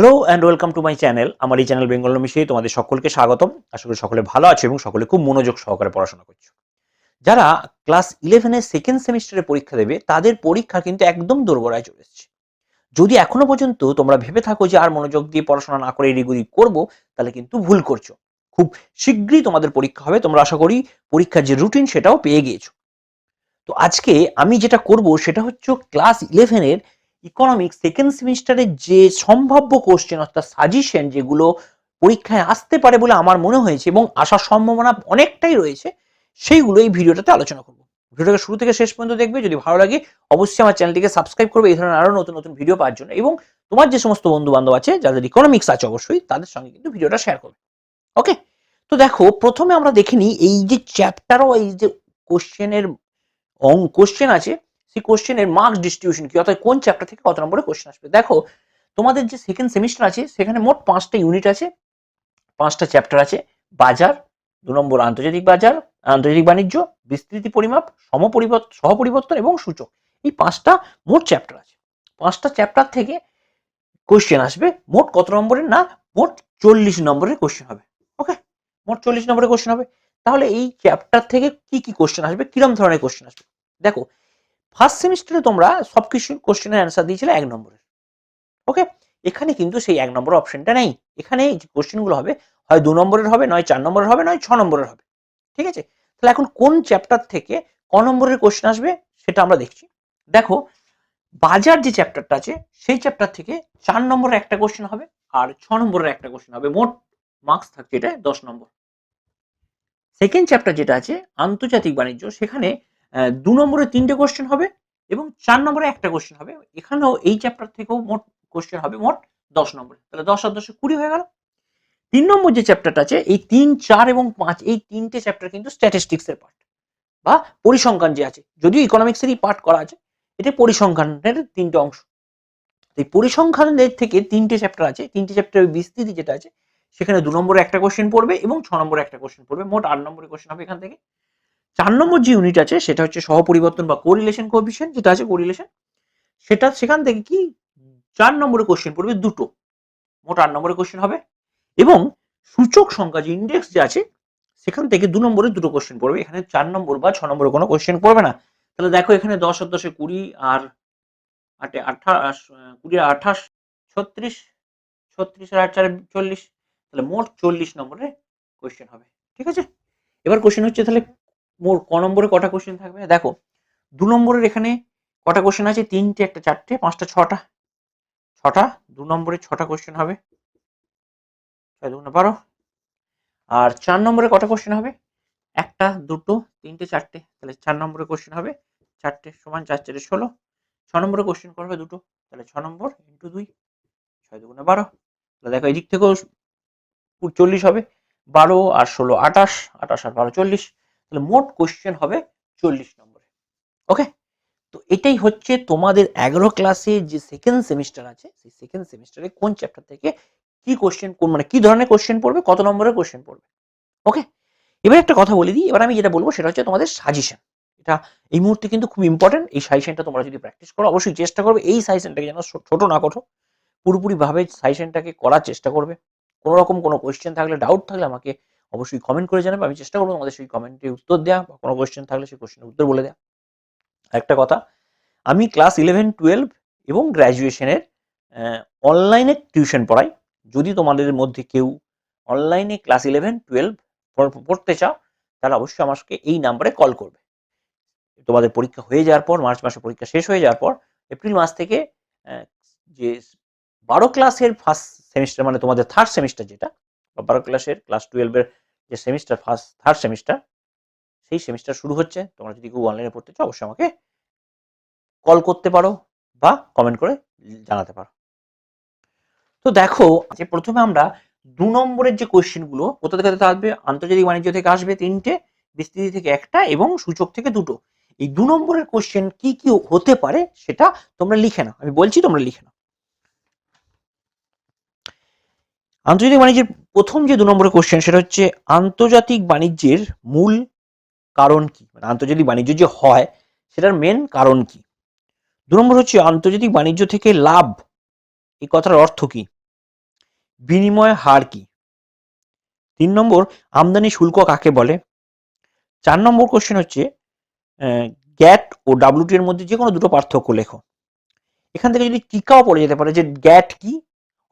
Hello and welcome to my channel আমার এই channel Bengal মিশিয়ে তোমাদের সকলকে স্বাগতম। আশা করি সকলে ভালো আছো এবং সকলে খুব মনোযোগ সহকারে পড়াশোনা করছ। যারা ক্লাস ইলেভেনের সেকেন্ড সেমিস্টারে পরীক্ষা দেবে, তাদের পরীক্ষা কিন্তু একদম দোরগোড়ায় চলে এসেছে। যদি এখনও পর্যন্ত তোমরা ভেবে থাকো যে আর মনোযোগ দিয়ে পড়াশোনা না করে এদিক করব, তাহলে কিন্তু ভুল করছ। খুব শীঘ্রই তোমাদের পরীক্ষা হবে। তোমরা আশা করি পরীক্ষার যে রুটিন সেটাও পেয়ে গিয়েছো। তো আজকে আমি যেটা করব, সেটা হচ্ছে ক্লাস ইলেভেনের ইকোনমিক্স সেকেন্ড সেমিস্টারের যে সম্ভাব্য কোশ্চেন অর্থাৎ সাজেশন যেগুলো পরীক্ষায় আসতে পারে বলে আমার মনে হয়েছে এবং আসার সম্ভাবনা অনেকটাই রয়েছে, সেইগুলো এই ভিডিওটাতে আলোচনা করব। ভিডিওটাকে শুরু থেকে শেষ পর্যন্ত দেখবে, যদি ভালো লাগে অবশ্যই আমার চ্যানেলটিকে সাবস্ক্রাইব করবে, এই ধরনের আরও নতুন নতুন ভিডিও পাওয়ার জন্য। এবং তোমার যে সমস্ত বন্ধু বান্ধব আছে যাদের ইকোনমিক্স আছে অবশ্যই, তাদের সঙ্গে কিন্তু ভিডিওটা শেয়ার করবে। ওকে তো দেখো, প্রথমে আমরা দেখে নিই, এই যে চ্যাপ্টারও এই যে কোশ্চেনের অং কোশ্চেন আছে সেই কোশ্চেনের মার্কস ডিস্ট্রিবিউশন কি? অর্থাৎ কোন চ্যাপ্টার থেকে কত নম্বরে কোশ্চেন আসবে? দেখো, তোমাদের যে সেকেন্ড সেমিস্টার আছে, সেখানে মোট পাঁচটা ইউনিট আছে, পাঁচটা চ্যাপ্টার আছে, বাজার, দু নম্বর আন্তর্জাতিক বাজার, আন্তর্জাতিক বাণিজ্য, বিস্তৃতি পরিমাপ সমপরিবর্তন সহপরিবর্তন এবং সূচক। এই পাঁচটা মোট চ্যাপ্টার আছে। পাঁচটা চ্যাপ্টার থেকে কোশ্চেন আসবে, মোট কত নম্বরের না, মোট চল্লিশ নম্বরের কোশ্চেন হবে। ওকে মোট চল্লিশ নম্বরের কোশ্চেন হবে। তাহলে এই চ্যাপ্টার থেকে কি কি কোশ্চেন আসবে? কিরম ধরনের কোশ্চেন আসবে? দেখো ফার্স্ট সেমিস্টারে তোমরা সব কিছু কোশ্চেনের অ্যান্সার দিয়েছিলে এক নম্বরের। ওকে এখানে কিন্তু সেই এক নম্বর অপশনটা নেই। এখানে যে কোশ্চেনগুলো হবে, হয় দু নম্বরের হবে, নয় চার নম্বরের হবে, নয় ছ নম্বরের হবে। ঠিক আছে? তাহলে এখন কোন চ্যাপ্টার থেকে ক নম্বরের কোশ্চেন আসবে সেটা আমরা দেখছি। দেখো, বাজার যে চ্যাপ্টারটা আছে, সেই চ্যাপ্টার থেকে চার নম্বরের একটা কোশ্চেন হবে আর ছ নম্বরের একটা কোশ্চেন হবে। মোট মার্কস থাকছে এটা দশ নম্বর। সেকেন্ড চ্যাপ্টার যেটা আছে, আন্তর্জাতিক বাণিজ্য, সেখানে দু নম্বরে তিনটে কোশ্চেন হবে এবং চার নম্বরে একটা কোশ্চেন হবে। এখানেও এই চ্যাপ্টার থেকেও মোট কোশ্চেন হবে মোট দশ নম্বরে। তাহলে দশ আর দশে কুড়ি হয়ে গেল। তিন নম্বর যে চ্যাপ্টারটা আছে, এই তিন, চার এবং পাঁচ, এই তিনটে চ্যাপ্টার কিন্তু স্ট্যাটিস্টিক্স এর পার্ট বা পরিসংখ্যান যে আছে, যদিও ইকোনমিক্সেরই পার্ট করা আছে এটা পরিসংখ্যানের তিনটে অংশ। এই পরিসংখ্যানের থেকে তিনটে চ্যাপ্টার আছে, তিনটে চ্যাপ্টারের বিস্তৃতি যেটা আছে, সেখানে দু নম্বরে একটা কোশ্চেন পড়বে এবং ছ নম্বরে একটা কোশ্চেন পড়বে। মোট আট নম্বরে কোশ্চেন হবে এখান থেকে। চার নম্বর যে ইউনিট আছে, সেটা হচ্ছে সহপরিবর্তন বা কোরিলেশন কোএফিসিয়েন্ট যেটা আছে কোরিলেশন সেটা সেখান থেকে কি? চার নম্বরে কোশ্চেন পড়বে দুটো। মোট আট নম্বরের কোশ্চেন হবে। এবং সূচক সংখ্যা যে ইন্ডেক্স যে আছে, সেখান থেকে দু নম্বরে দুটো কোশ্চেন পড়বে। এখানে চার নম্বর বা ছ নম্বরে কোনো কোশ্চেন পড়বে না। তাহলে দেখো এখানে দশ আর দশে কুড়ি আর আটে আঠাশ, কুড়ি আর আঠাশ, ছত্রিশ ছত্রিশ আর আট, চারে চল্লিশ। তাহলে মোট চল্লিশ নম্বরে কোশ্চেন হবে। ঠিক আছে? এবার কোশ্চেন হচ্ছে তাহলে মোট ক নম্বরে কটা কোশ্চেন থাকবে? দেখো, দু নম্বরের এখানে কটা কোশ্চেন আছে? তিনটে, একটা চারটে, পাঁচটা, ছটা। ছটা, দু নম্বরে ছটা কোশ্চেন হবে। ছয় বারো। আর চার নম্বরে কটা কোশ্চেন হবে? একটা, দুটো, তিনটে, চারটে। তাহলে চার নম্বরে কোশ্চেন হবে। চারটে সমান চার, চারে ষোলো। ছ নম্বরে কোশ্চেন করবে দুটো। তাহলে ছ নম্বর ইন্টু দুই। ছয় দুগুণে বারো। তাহলে দেখো, এদিক থেকেও চল্লিশ হবে। বারো আর ষোলো আঠাশ আঠাশ আর বারো চল্লিশ। তাহলে মোট কোশ্চেন হবে চল্লিশ নম্বরে। ওকে তো এটাই হচ্ছে তোমাদের এগারো ক্লাসে যে সেকেন্ড সেমিস্টার আছে, সেই সেকেন্ড সেমিস্টারে কোন চ্যাপ্টার থেকে কি কোশ্চেন কোন মানে কি ধরনের কোশ্চেন পড়বে, কত নম্বরের কোশ্চেন পড়বে। ওকে এবার একটা কথা বলে দিই, এবার আমি যেটা বলব সেটা হচ্ছে তোমাদের সাজেশন এটা এই মুহূর্তে কিন্তু খুব ইম্পর্টেন্ট এই সাজেশনটা তোমরা যদি প্র্যাকটিস করো, অবশ্যই চেষ্টা করবে এই সাজেশনটাকে যেন ছোট না করো। পুরোপুরিভাবে সাজেশনটাকে করার চেষ্টা করবে। কোনো রকম কোনো কোয়েশ্চেন থাকলে ডাউট থাকলে আমাকে অবশ্যই কমেন্ট করে জানাবে। আমি চেষ্টা করব তোমাদের সেই কমেন্টে উত্তর দেওয়া বা কোনো কোয়েশ্চেন থাকলে সেই কোশ্চেনের উত্তর বলে দেওয়া। একটা কথা, আমি ক্লাস ইলেভেন টুয়েলভ এবং গ্র্যাজুয়েশনের অনলাইনে টিউশন পড়াই। যদি তোমাদের মধ্যে কেউ অনলাইনে ক্লাস ইলেভেন টুয়েলভ পড়তে চাও, তাহলে অবশ্যই আমাকে এই নাম্বারে কল করবে। তোমাদের পরীক্ষা হয়ে যাওয়ার পর মার্চ মাসে পরীক্ষা শেষ হয়ে যাওয়ার পর এপ্রিল মাস থেকে যে বারো ক্লাসের ফার্স্ট সেমিস্টার মানে তোমাদের থার্ড সেমিস্টার যেটা, বা বারো ক্লাসের ক্লাস টুয়েলভের যে সেমিস্টার ফার্স্ট থার্ড সেমিস্টার সেই সেমিস্টার শুরু হচ্ছে। তোমরা যদি কেউ অনলাইনে পড়তে চাও, অবশ্যই আমাকে কল করতে পারো বা কমেন্ট করে জানাতে পারো। তো দেখো যে প্রথমে আমরা দু নম্বরের যে কোশ্চেনগুলো কোথা থেকে আসবে? আন্তর্জাতিক বাণিজ্য থেকে আসবে তিনটে, বিস্তৃতি থেকে একটা এবং সূচক থেকে দুটো। এই দু নম্বরের কোশ্চেন কি কি হতে পারে, সেটা তোমরা লিখে নাও। আমি বলছি তোমরা লিখে নাও। আন্তর্জাতিক বাণিজ্যের প্রথম যে দু নম্বরের কোশ্চেন সেটা হচ্ছে আন্তর্জাতিক বাণিজ্যের মূল কারণ কি? মানে আন্তর্জাতিক বাণিজ্য যে হয়, সেটার মেন কারণ কি? দু নম্বর হচ্ছে আন্তর্জাতিক বাণিজ্য থেকে লাভ, এই কথার অর্থ কি? বিনিময় হার কি? তিন নম্বর, আমদানি শুল্ক কাকে বলে? চার নম্বর কোশ্চেন হচ্ছে গ্যাট ও ডাব্লিউটি এর মধ্যে যে কোনো দুটো পার্থক্য লেখো। এখান থেকে যদি টিকাও পড়ে যেতে পারে যে গ্যাট কি?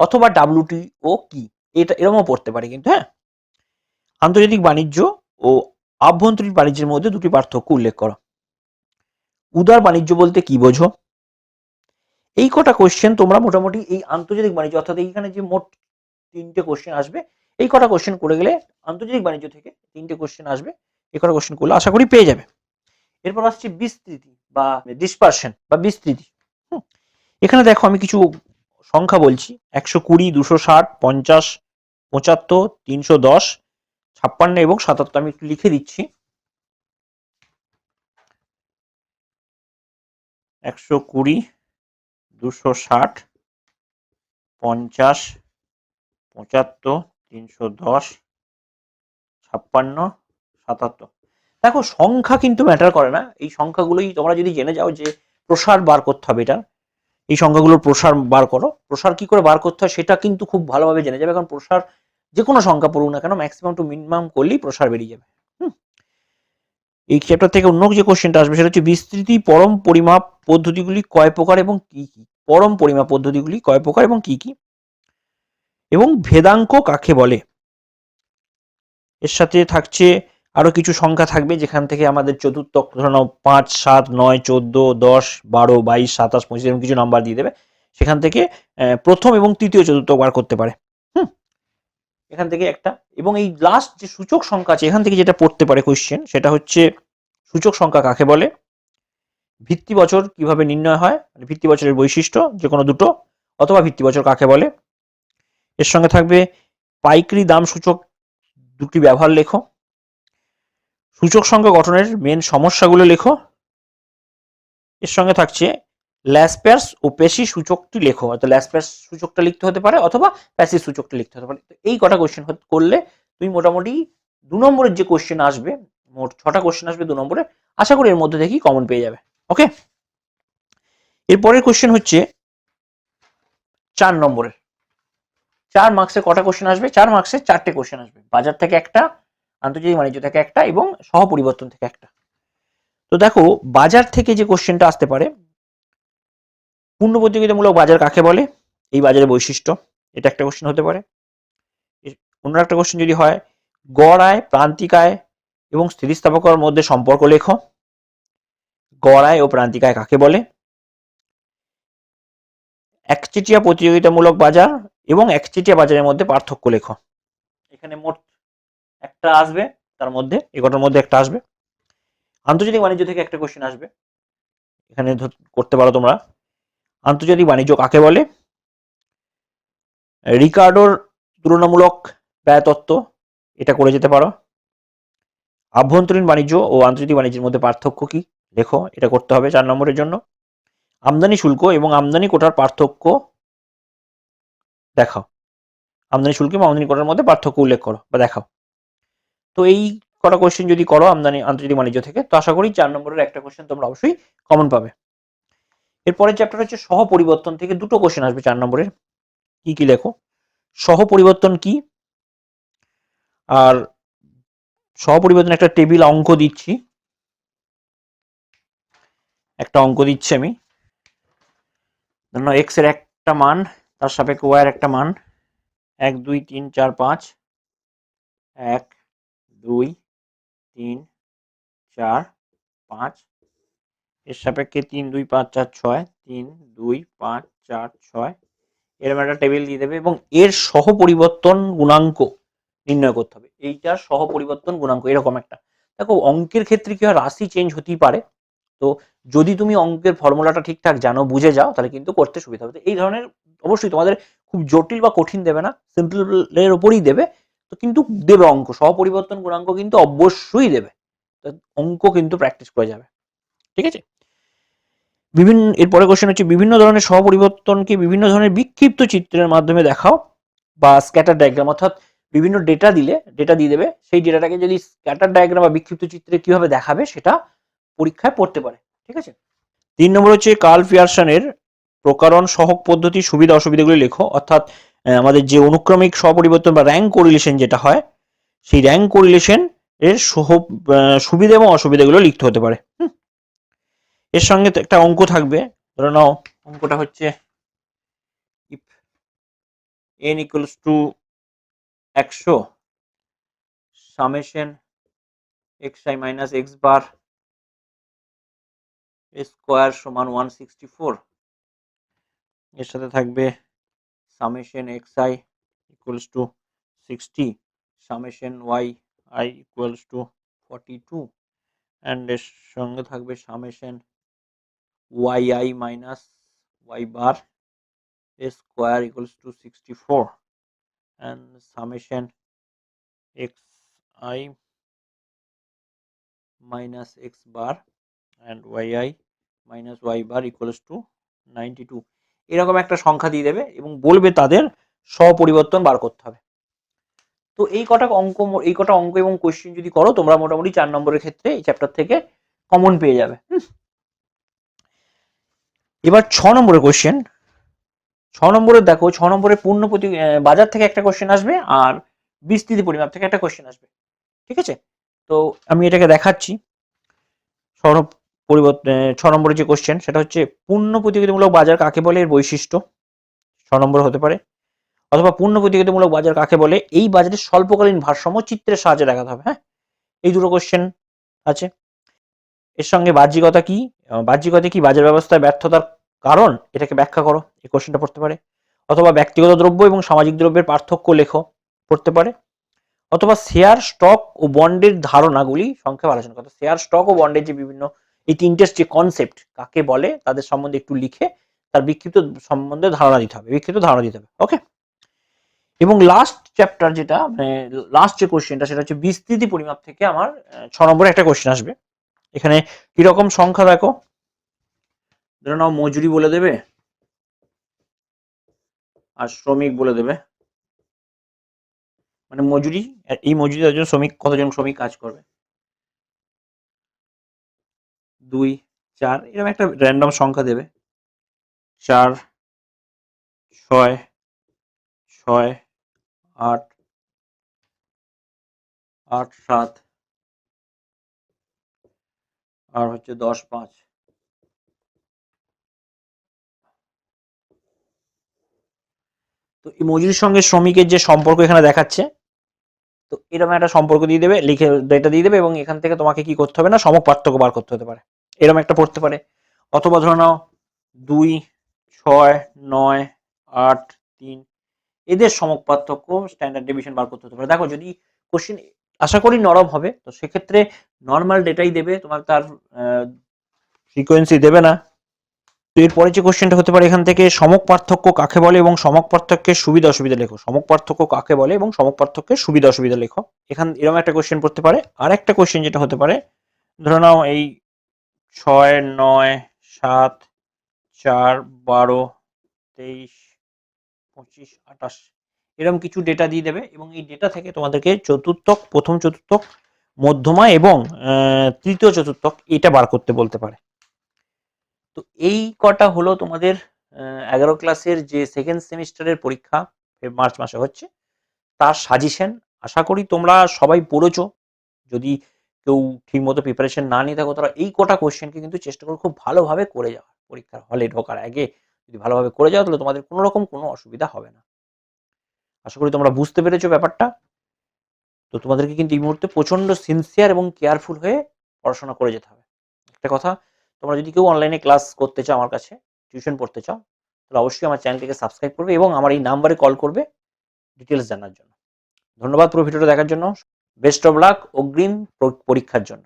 অথবা ডাব্লিউটি ও কি? এটা এরকমও পড়তে পারে কিন্তু হ্যাঁ? আন্তর্জাতিক বাণিজ্য ও আভ্যন্তরীণ বাণিজ্যের মধ্যে দুটি পার্থক্য উল্লেখ করো। উদার বাণিজ্য বলতে কি বোঝো? এই কটা কোশ্চেন তোমরা মোটামুটি এই আন্তর্জাতিক বাণিজ্য, অর্থাৎ এইখানে যে মোট তিনটে কোশ্চেন আসবে, এই কটা কোশ্চেন করে গেলে আন্তর্জাতিক বাণিজ্য থেকে তিনটে কোশ্চেন আসবে, এই কটা কোশ্চেন করলে আশা করি পেয়ে যাবে। এরপর আসছে বিস্তৃতি বা ডিসপারশন বা বিস্তৃতি। এখানে দেখো আমি কিছু সংখ্যা বলছি, একশো কুড়ি, দুশো ষাট, পঞ্চাশ, পঁচাত্তর, তিনশো দশ, ছাপ্পান্ন এবং সাতাত্তর। আমি একটু লিখে দিচ্ছি। একশো কুড়ি, দুশো ষাট, পঞ্চাশ, পঁচাত্তর, তিনশো দশ, ছাপ্পান্ন, সাতাত্তর। দেখো, সংখ্যা কিন্তু ম্যাটার করে না। এই সংখ্যাগুলোই তোমরা যদি জেনে যাও যে প্রসার বার করতে হবে এটা এই সংখ্যাগুলোর প্রসার বার করো। প্রসার কি করে বার করতে হয় সেটা কিন্তু খুব ভালোভাবে জেনে যাবে, কারণ প্রসার যে কোনো সংখ্যা পড়ুক না কেন ম্যাক্সিমাম টু মিনিমাম করলেই প্রসার বেরিয়ে যাবে। এই চ্যাপ্টার থেকে অন্য যে কোশ্চেনটা আসবে সেটা হচ্ছে বিস্তৃতি, পরম পরিমাপ পদ্ধতিগুলি কয় প্রকার এবং কি কি? পরম পরিমাপ পদ্ধতিগুলি কয় প্রকার এবং কি কি? এবং ভেদাঙ্ক কাকে বলে? এর সাথে থাকছে আরও কিছু সংখ্যা থাকবে, যেখান থেকে আমাদের চতুর্থ ধরে নাও পাঁচ, সাত, নয়, চোদ্দ, দশ, বারো, বাইশ, সাতাশ, পঁচিশ এরকম কিছু নাম্বার দিয়ে দেবে। সেখান থেকে প্রথম এবং তৃতীয় চতুর্থ বার করতে পারে। হুম? এখান থেকে একটা। এবং এই লাস্ট যে সূচক সংখ্যা আছে, এখান থেকে যেটা পড়তে পারে কোশ্চেন সেটা হচ্ছে সূচক সংখ্যা কাকে বলে? ভিত্তি বছর কীভাবে নির্ণয় হয়? মানে ভিত্তি বছরের বৈশিষ্ট্য যে কোনো দুটো, অথবা ভিত্তি বছর কাকে বলে? এর সঙ্গে থাকবে পাইকারি দাম সূচক, দুটি ব্যবহার লেখো। সূচক সংখ্যা গঠনের মেন সমস্যাগুলো লেখো। এর সঙ্গে থাকছে ল্যাসপ্যাস ও পেশি সূচকটি লেখো। অর্থাৎ ল্যাসপ্যাস সূচকটা লিখতে হতে পারে অথবা প্যাসি সূচকটা লিখতে হতে পারে। তো এই কটা কোশ্চেন করলে তুমি মোটামুটি দু নম্বরের যে কোশ্চেন আসবে, মোট ছটা কোশ্চেন আসবে দু নম্বরে আশা করি এর মধ্যে থেকেই কমন পেয়ে যাবে। ওকে এরপরের কোশ্চেন হচ্ছে চার নম্বরের। চার মার্কসে কটা কোশ্চেন আসবে? চার মার্কসে চারটে কোশ্চেন আসবে। বাজার থেকে একটা আন্তর্জাতিক বাণিজ্য থেকে একটা এবং সহপরিবর্তন থেকে একটা। তো দেখো, বাজার থেকে যে কোশ্চেনটা আসতে পারে, পূর্ণ প্রতিযোগিতামূলক বাজার কাকে বলে? এই বাজারের বৈশিষ্ট্য, এটা একটা কোশ্চেন হতে পারে। অন্য একটা কোশ্চেন যদি হয়, গড় আয়, প্রান্তিক আয় এবং স্থিতিস্থাপকর মধ্যে সম্পর্ক লেখো। গড় আয় ও প্রান্তিক আয় কাকে বলে? একচেটিয়া প্রতিযোগিতামূলক বাজার এবং একচেটিয়া বাজারের মধ্যে পার্থক্য লেখো। এখানে মোট একটা আসবে, তার মধ্যে এগারোটার মধ্যে একটা আসবে। আন্তর্জাতিক বাণিজ্য থেকে একটা কোশ্চেন আসবে। এখানে করতে পারো তোমরা। আন্তর্জাতিক বাণিজ্য কাকে বলে? রিকার্ডোর তুলনামূলক ব্যয় তত্ত্ব, এটা করে যেতে পারো। আভ্যন্তরীণ বাণিজ্য ও আন্তর্জাতিক বাণিজ্যের মধ্যে পার্থক্য কি? লেখো এটা করতে হবে চার নম্বরের জন্য। আমদানি শুল্ক এবং আমদানি কোটার পার্থক্য দেখাও। আমদানি শুল্ক এবং আমদানি কোটার মধ্যে পার্থক্য উল্লেখ করো বা দেখাও। তো এই কটা কোয়েশ্চেন যদি করো আমদানি আন্তর্জাতিক বাণিজ্য থেকে, তো আশা করি চার নম্বরের একটা কোয়েশ্চেন তোমরা অবশ্যই কমন পাবে। এরপরের চ্যাপ্টার হচ্ছে সহ পরিবর্তন থেকে দুটো কোশ্চেন আসবে চার নম্বরের। কি কি লেখো? সহ পরিবর্তন কি? আর সহ পরিবর্তন একটা টেবিল অঙ্ক দিচ্ছি। একটা অঙ্ক দিচ্ছি আমি। এক্সের একটা মান, তার সাপেক্ষে ওয়াই এর একটা মান। এক, দুই, তিন, চার, পাঁচ। এক দুই, তিন, চার, পাঁচ। এর সাপেক্ষে তিন, দুই, পাঁচ, চার, ছয়, তিন, দুই, পাঁচ, চার, ছয়। এরকম একটা টেবিল দিয়ে দেবে এবং এর সহ পরিবর্তন গুণাঙ্ক নির্ণয় করতে হবে। এইটার সহ পরিবর্তন গুণাঙ্ক, এরকম একটা। দেখো, অঙ্কের ক্ষেত্রে কি হয়? রাশি চেঞ্জ হতেই পারে। তো যদি তুমি অঙ্কের ফর্মুলাটা ঠিকঠাক জানো, বুঝে যাও, তাহলে কিন্তু করতে সুবিধা হবে। এই ধরনের অবশ্যই তোমাদের খুব জটিল বা কঠিন দেবে না। সিম্পলের ওপরই দেবে। তো কিন্তু দেবে অঙ্ক সহ পরিবর্তন গুণাঙ্ক কিন্তু অবশ্যই দেবে। অঙ্ক কিন্তু প্র্যাকটিস করে যাবে। ঠিক আছে? বিভিন্ন, এরপরে কোশ্চেন হচ্ছে, বিভিন্ন ধরনের সহ পরিবর্তনকে বিভিন্ন ধরনের বিক্ষিপ্ত চিত্রের মাধ্যমে দেখাও বা স্ক্যাটার ডায়াগ্রাম অর্থাৎ বিভিন্ন ডেটা দিলে ডেটা দিয়ে দেবে। সেই ডেটাটাকে যদি স্ক্যাটার ডায়াগ্রাম বা বিক্ষিপ্ত চিত্রে কীভাবে দেখাবে, সেটা পরীক্ষায় পড়তে পারে। ঠিক আছে? তিন নম্বর হচ্ছে কার্ল পিয়ারসনের প্রকারণ সহক পদ্ধতি সুবিধা অসুবিধাগুলি লেখো। অর্থাৎ আমাদের যে অনুক্রমিক স্বপরিবর্তন বা র্যাঙ্ক কোরিলেশন যেটা হয়, সেই র্যাঙ্ক কোরিলেশন এর সহ সুবিধা এবং অসুবিধাগুলো লিখতে হতে পারে। এর সঙ্গে একটা অঙ্ক থাকবে। ধরে নাও, অঙ্কটা হচ্ছে ইফ এন ইকুয়ালস টু একশো summation X I minus X bar square সমান ওয়ান সিক্সটি ফোর এর সাথে থাকবে summation x i equals to sixty summation y i equals to forty two and এর সঙ্গে থাকবে summation y i minus y bar square equals to sixty four and summation x i minus x bar and yi minus y bar equals to 92 এরকম একটা সংখ্যা দিয়ে দেবে এবং বলবে তাদের স্বপরিবর্তন বার করতে হবে। তো এই কটা অঙ্ক, এই কটা অঙ্ক এবং কোশ্চেন যদি করো, তোমরা মোটামুটি চার নম্বরের ক্ষেত্রে এই চ্যাপ্টার থেকে কমন পেয়ে যাবে। এবার ছ নম্বরের কোশ্চেন ছ নম্বরে দেখো, ছ নম্বরে পূর্ণ প্রতি বাজার থেকে একটা কোশ্চেন আসবে আর বিস্তৃতি পরিমাপ থেকে একটা কোশ্চেন আসবে। ঠিক আছে? তো আমি এটাকে দেখাচ্ছি। পরিবর্তন ছ নম্বরের যে কোশ্চেন সেটা হচ্ছে পূর্ণ প্রতিযোগিতামূলক বাজার কাকে বলে? এর বৈশিষ্ট্য। ছ নম্বর হতে পারে। অথবা পূর্ণ প্রতিযোগিতামূলক বাজার কাকে বলে? এই বাজারের স্বল্পকালীন ভারসাম্য চিত্রের সাহায্যে দেখাতে হবে হ্যাঁ? এই দুটো কোশ্চেন আছে। এর সঙ্গে বাহ্যিকতা কি? বাহ্যিকতা কি? বাজার ব্যবস্থায় ব্যর্থতার কারণ? এটাকে ব্যাখ্যা করো। এই কোশ্চেনটা পড়তে পারে। অথবা ব্যক্তিগত দ্রব্য এবং সামাজিক দ্রব্যের পার্থক্য লেখো, পড়তে পারে। অথবা শেয়ার স্টক ও বন্ডের ধারণাগুলি সংক্ষেপে আলোচনা করতে শেয়ার স্টক ও বন্ডের যে বিভিন্ন এই তিনটে যে কনসেপ্ট কাকে বলে? তাদের সম্বন্ধে একটু লিখে তার বিক্ষিপ্ত সম্বন্ধে ধারণা দিতে হবে। বিক্ষিপ্ত ধারণা দিতে হবে। ওকে এবং লাস্ট চ্যাপ্টার যেটা মানে লাস্ট যে কোশ্চেনটা সেটা হচ্ছে বিস্তৃতি পরিমাপ থেকে আমার ছ নম্বরে একটা কোশ্চেন আসবে। এখানে কীরকম সংখ্যা দেখো। ধরে নাও মজুরি বলে দেবে আর শ্রমিক বলে দেবে। মানে মজুরি, এই মজুরি একজন শ্রমিক, কতজন শ্রমিক কাজ করবে? দুই, চার এরকম একটা র্যান্ডম সংখ্যা দেবে। চার, ছয় ছয়, আট আট, সাত, আর হচ্ছে দশ, পাঁচ। তো এই মজুরির সঙ্গে শ্রমিকের যে সম্পর্ক এখানে দেখাচ্ছে, তো এরকম একটা সম্পর্ক দিয়ে দেবে, লিখে এটা দিয়ে দেবে এবং এখান থেকে তোমাকে কি করতে হবে না সমক পার্থক্য বার করতে হতে পারে। এরকম একটা পড়তে পারে। অথবা ধরে নাও দুই, ছয়, নয়, আট, তিন, এদের সমক পার্থক্য স্ট্যান্ডার্ড ডিভিশন বার করতে হতে পারে। দেখো যদি কোশ্চেন আশা করি নরম হবে, তো সেক্ষেত্রে নর্মাল ডেটাই দেবে, তোমার তার ফ্রিকোয়েন্সি দেবে না। তো এরপরে যে কোশ্চেনটা হতে পারে, এখান থেকে সমক পার্থক্য কাকে বলে এবং সমক পার্থক্যের সুবিধা অসুবিধা লেখো। সমক পার্থক্য কাকে বলে এবং সমক পার্থক্যের সুবিধা অসুবিধা লেখো। এখান এরকম একটা কোশ্চেন পড়তে পারে। আর একটা কোশ্চেন যেটা হতে পারে, ধরে নাও এই ছয়, নয়, সাত, চার, বারো, তেইশ, পঁচিশ, আঠাশ এরকম কিছু ডেটা দিয়ে দেবে এবং এই ডেটা থেকে তোমাদেরকে চতুর্থক, প্রথম চতুর্থক, মধ্যমা এবং তৃতীয় চতুর্থক এটা বার করতে বলতে পারে। তো এই কটা হলো তোমাদের এগারো ক্লাসের যে সেকেন্ড সেমিস্টারের পরীক্ষা মার্চ মাসে হচ্ছে। তার সাজেশন আশা করি তোমরা সবাই পড়েছো। যদি কেউ ঠিকমতো প্রিপারেশন না নিয়ে থাকো, তারা এই কটা কোশ্চেনকে কিন্তু চেষ্টা করো খুব ভালোভাবে করে যাওয়ার। পরীক্ষার হলে ঢোকার আগে যদি ভালোভাবে করে যাও, তাহলে তোমাদের কোনো রকম কোনো অসুবিধা হবে না। আশা করি তোমরা বুঝতে পেরেছ ব্যাপারটা। তো তোমাদেরকে কিন্তু এই মুহূর্তে প্রচণ্ড সিনসিয়ার এবং কেয়ারফুল হয়ে পড়াশোনা করে যেতে হবে। একটা কথা, তোমরা যদি কেউ অনলাইনে ক্লাস করতে চাও আমার কাছে টিউশন পড়তে চাও, তাহলে অবশ্যই আমার চ্যানেলটিকে সাবস্ক্রাইব করবে এবং আমার এই নাম্বারে কল করবে ডিটেলস জানার জন্য। ধন্যবাদ পুরো ভিডিওটা দেখার জন্য। বেস্ট অফ লাক অগ্রিম পরীক্ষার জন্য।